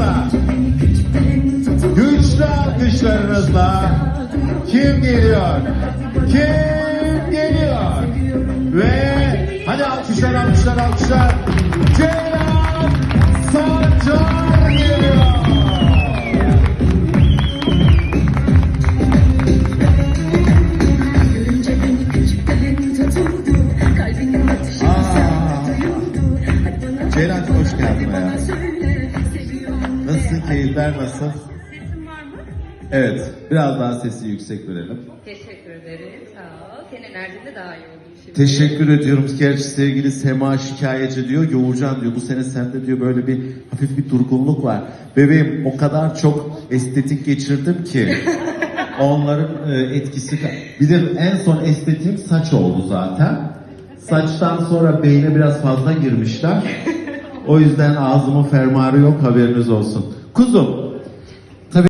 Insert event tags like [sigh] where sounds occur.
yardımla, güçlü alkışlarınızla kim geliyor? Kim geliyor? Ve hadi alkışlar, alkışlar, alkışlar. Ceylan Sancar geliyor. Ceylan hoş geldin ya. Nasıl keyifler nasıl? Sesin var mı? Evet biraz daha sesi yüksek verelim. Teşekkür ederim. Sağ ol. Senin enerjin de daha iyi oldu şimdi. Teşekkür ediyorum. Gerçi sevgili Sema şikayetçi diyor. Yoğurcan diyor. Bu sene sende diyor böyle bir hafif bir durgunluk var. Bebeğim o kadar çok estetik geçirdim ki. [laughs] Onların e, etkisi. Bir de en son estetiğim saç oldu zaten. Saçtan sonra beyne biraz fazla girmişler. [laughs] O yüzden ağzımın fermuarı yok haberiniz olsun. Kuzum